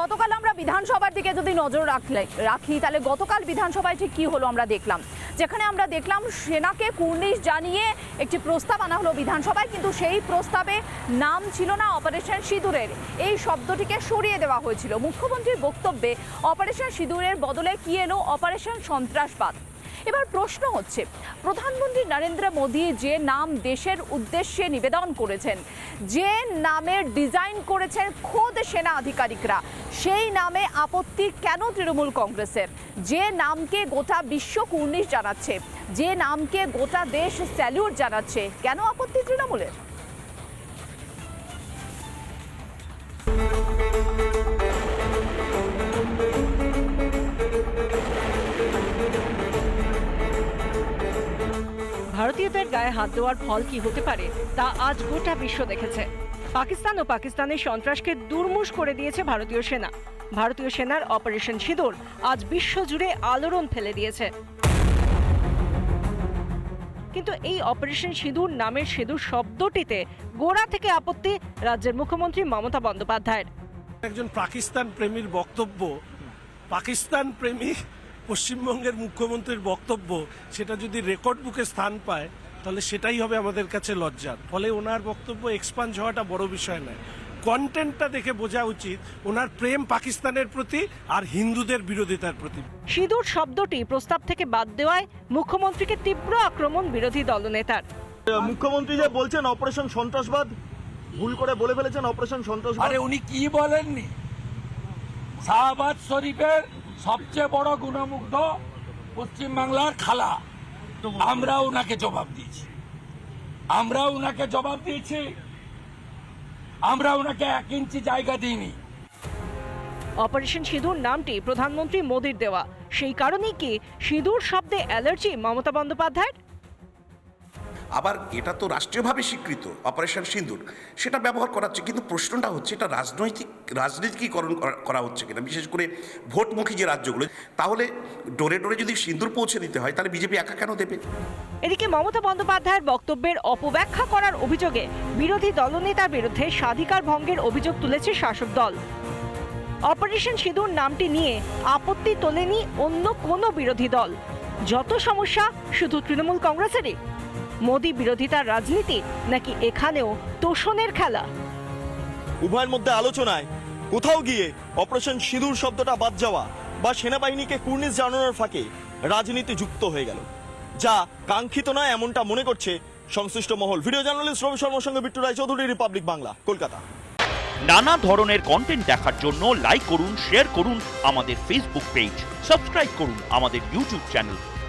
গতকাল আমরা বিধানসভার দিকে যদি নজর রাখলে রাখি, তাহলে গতকাল বিধানসভায় ঠিক কী হলো আমরা দেখলাম। যেখানে আমরা দেখলাম সেনাকে কুর্নিশ জানিয়ে একটি প্রস্তাব আনা হলো বিধানসভায়, কিন্তু সেই প্রস্তাবে নাম ছিল না অপারেশন সিঁদুরের। এই শব্দটিকে সরিয়ে দেওয়া হয়েছিল। মুখ্যমন্ত্রীর বক্তব্যে অপারেশন সিঁদুরের বদলে কি এলো? অপারেশন সন্ত্রাসবাদ। এবার প্রশ্ন হচ্ছে, প্রধানমন্ত্রী নরেন্দ্র মোদী যে নাম দেশের উদ্দেশ্যে নিবেদন করেছেন, যে নামের ডিজাইন করেছেন খোদ সেনা আধিকারিকরা, সেই নামে আপত্তি কেন তৃণমূল কংগ্রেসের? যে নামকে গোটা বিশ্ব কুর্নিশ জানাচ্ছে, যে নামকে গোটা দেশ স্যালিউট জানাচ্ছে, কেন আপত্তি তৃণমূলের? ভারতীয়দের গায়ে হাত দেওয়ার ফল কি হতে পারে, তা আজ গোটা বিশ্ব দেখেছে। পাকিস্তান ও পাকিস্তানের সন্ত্রাসকে দুর্মুষ করে দিয়েছে ভারতীয় সেনা। ভারতীয় সেনার অপারেশন সিঁদুর আজ বিশ্বজুড়ে আলোড়ন ফেলে দিয়েছে। কিন্তু এই অপারেশন সিঁদুর নামের সিঁদুর শব্দটিতে গোড়া থেকে আপত্তি রাজ্যের মুখ্যমন্ত্রী মমতা বন্দ্যোপাধ্যায়ের। একজন পাকিস্তান প্রেমীর বক্তব্য, পাকিস্তান প্রেমী পশ্চিমবঙ্গের মুখ্যমন্ত্রীর বক্তব্য সেটা যদি রেকর্ড বুকে স্থান পায় তাহলে সেটাই হবে আমাদের কাছে লজ্জার ফলে ওনার বক্তব্য এক্সপান্স হওয়াটা বড় বিষয় নয়। কন্টেন্টটা দেখে বোঝা উচিত ওনার প্রেম পাকিস্তানের প্রতি আর হিন্দুদের বিরোধিতার প্রতি। সিঁদুর শব্দটি প্রস্তাব থেকে বাদ দেওয়ায় মুখ্যমন্ত্রীকে তীব্র আক্রমণ বিরোধী দলনেতার। মুখ্যমন্ত্রী যে বলছেন অপারেশন সন্ত্রাসবাদ ভুল করে বলে ফেলেছেন অপারেশন সন্ত্রাসবাদ। আরে উনি কি বলেননি? শাহবাজ শরীফের সবচেয়ে বড় গুণমুগ্ধ পশ্চিমবাংলার খালা। আমরা ওনাকে জবাব দিয়েছি। আমরা ওনাকে জবাব দিয়েছি। আমরা ওনাকে এক ইঞ্চি জায়গা দিইনি। অপারেশন সিঁদুর নামটি প্রধানমন্ত্রী মোদীর দেওয়া। সেই কারণেই কি সিঁদুর শব্দে অ্যালার্জি মমতা বন্দ্যোপাধ্যায়ের? আবার এটা তো রাষ্ট্রীয়ভাবে স্বীকৃত অপারেশন সিন্দুর। সেটা ব্যবহার করা হচ্ছে, কিন্তু প্রশ্নটা হচ্ছে এটা রাজনৈতিক, রাজনীতিকীকরণ করা- হচ্ছে কিনা? বিশেষ করে ভোটমুখী যে রাজ্যগুলো, তাহলে ডোরে ডোরে যদি সিন্দুর পৌঁছে দিতে হয়, তাহলে বিজেপি একা কেন দেবে? এদিকে মমতা বন্দ্যোপাধ্যায়ের বক্তব্যের অপব্যাখ্যা করার অভিযোগে বিরোধী দলনেতার বিরুদ্ধে স্বাধিকার ভঙ্গের অভিযোগ তুলেছে শাসক দল। অপারেশন সিঁদুর নামটি নিয়ে আপত্তি তোলেনি অন্য কোনো বিরোধী দল। যত সমস্যা, শুধু তৃণমূল কংগ্রেসেরই। মোদী বিরোধিতার রাজনীতি নাকি এখানেও তোষণের খেলা? উভয়ের মধ্যে আলোচনায়। কোথাও গিয়ে অপারেশন সিঁদুর শব্দটা বাদ যাওয়া বা সেনাবাহিনীকে কুর্নিশ জানানোর ফাঁকে রাজনীতি যুক্ত হয়ে গেল। যা কাঙ্ক্ষিত নয় এমনটা মনে করছে সংশ্লিষ্ট মহল। ভিডিও জার্নালিস্ট রবি শর্মার সঙ্গে বিট্টু রায় চৌধুরী রিপাবলিক বাংলা কলকাতা। নানা ধরনের কন্টেন্ট দেখার জন্য লাইক করুন শেয়ার করুন আমাদের ফেসবুক পেজ সাবস্ক্রাইব করুন আমাদের ইউটিউব চ্যানেল